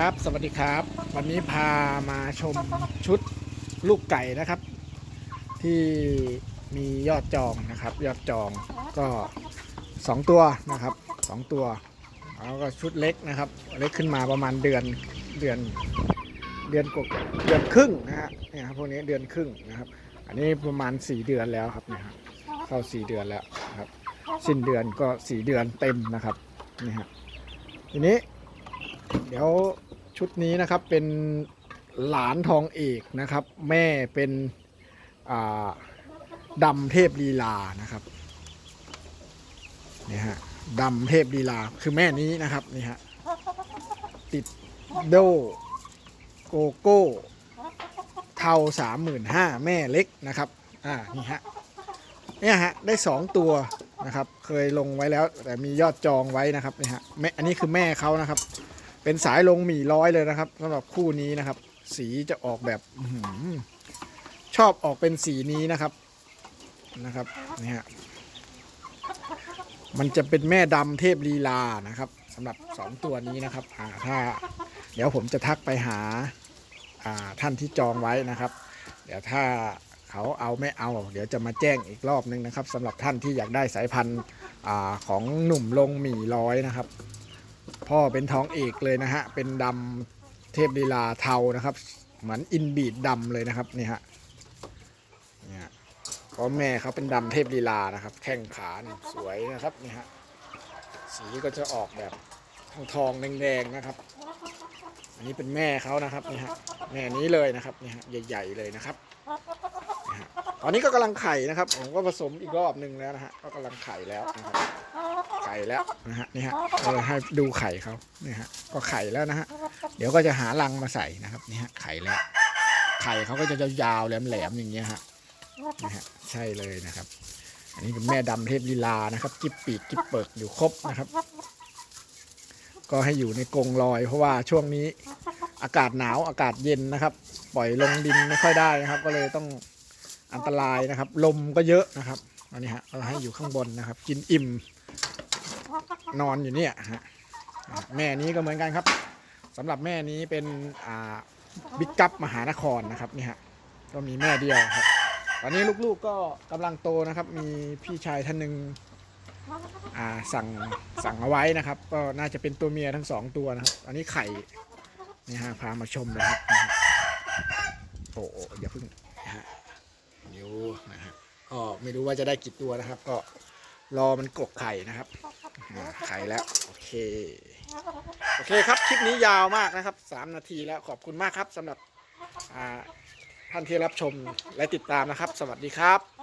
ครับสวัสดีครับ วันนี้พามาชมชุดลูกไก่นะครับ ที่มียอดจองนะครับ ยอดจองก็สองตัวนะครับสองตัวแล้วก็ชุดเล็กนะครับ เล็กขึ้นมาประมาณเดือนเดือนเดือนกว่าเดือนครึ่งนะฮะเนี่ยครับพวกนี้เดือนครึ่งนะครับ อันนี้ประมาณ4เดือนแล้วครับเนี่ยครับเข้า4เดือนแล้วครับ สิ้นเดือนก็4เดือนเต็มนะครับนี่ฮะทีนี้ เดี๋ยวชุดนี้นะครับเป็นหลานทองเอกนะครับ แม่เป็นดำเทพลีลานะครับนี่ฮะดำเทพลีลาคือแม่นี้นะครับนี่ฮะติดโดโกโก้เทาสามหมื่นห้าแม่เล็กนะครับอ่านี่ฮะเนี่ยฮะได้สองตัวนะครับ เคยลงไว้แล้วแต่มียอดจองไว้นะครับนี่ฮะแม่อันนี้คือแม่เขานะครับ เป็นสายลงหมี่ร้อยเลยนะครับสำหรับคู่นี้นะครับ สีจะออกแบบอชอบออกเป็นสีนี้นะครับนะครับนี่ฮะมันจะเป็นแม่ดำเทพลีลานะครับสำหรับสองตัวนี้นะครับอ่าถ้าเดี๋ยวผมจะทักไปหาอ่าท่านที่จองไว้นะครับ เดี๋ยวถ้าเขาเอาไม่เอา เดี๋ยวจะมาแจ้งอีกรอบนึงนะครับสำหรับท่านที่อยากได้สายพันธุ์ของหนุ่มลงหมี่ร้อยนะครับ พ่อเป็นทองเอกเลยนะฮะ เป็นดำเทพลีลาเทานะครับ เหมือนอินบีดดำเลยนะครับนี่ฮะเนี่ยเพราะแม่เขาเป็นดำเทพลีลานะครับ แข้งขานี่สวยนะครับนี่ฮะสีก็จะออกแบบทองทองแดงๆนะครับ อันนี้เป็นแม่เขานะครับนี่ฮะแม่นี้เลยนะครับนี่ฮะใหญ่ ๆเลยนะครับ ตอนนี้ก็กำลังไข่นะครับ ผมก็ผสมอีกรอบหนึ่งแล้วนะฮะก็กำลังไข่แล้วนะครับไข่แล้วนะฮะนี่ฮะเราให้ดูไข่เขานี่ฮะก็ไข่แล้วนะฮะเดี๋ยวก็จะหารังมาใส่นะครับนี่ฮะไข่แล้ว ไข่เขาก็จะยาวๆแหลมๆอย่างเงี้ยฮะนะฮะใช่เลยนะครับ อันนี้เป็นแม่ดำเทพลีลานะครับ จิบปีกจิบเปิกอยู่ครบนะครับ ก็ให้อยู่ในกรงลอย เพราะว่าช่วงนี้อากาศหนาวอากาศเย็นนะครับ ปล่อยลงดินไม่ค่อยได้นะครับ ก็เลยต้อง อันตรายนะครับ ลมก็เยอะนะครับอันนี้ฮะเราให้อยู่ข้างบนนะครับ กินอิ่ม นอนอยู่เนี่ยฮะแม่นี้ก็เหมือนกันครับสำหรับแม่นี้เป็นอ่าบิ๊กกัปมหานครนะครับนี่ฮะก็มีแม่เดียวครับตอนนี้ลูกๆก็กำลังโตนะครับ มีพี่ชายท่านหนึ่งอ่าสั่งสั่งเอาไว้นะครับ ก็น่าจะเป็นตัวเมียทั้งสองตัวนะครับ อันนี้ไข่นี่ฮะพามาชมนะครับโอ้โอย่าเพิ่งนะฮะ นิ้วนะฮะก็ไม่รู้ว่าจะได้กี่ตัวนะครับ ก็รอมันกกไข่นะครับไข่แล้ว โอเค โอเคครับ คลิปนี้ยาวมากนะครับ 3 นาทีแล้วขอบคุณมากครับสำหรับท่านที่รับชมและติดตามนะครับ สวัสดีครับ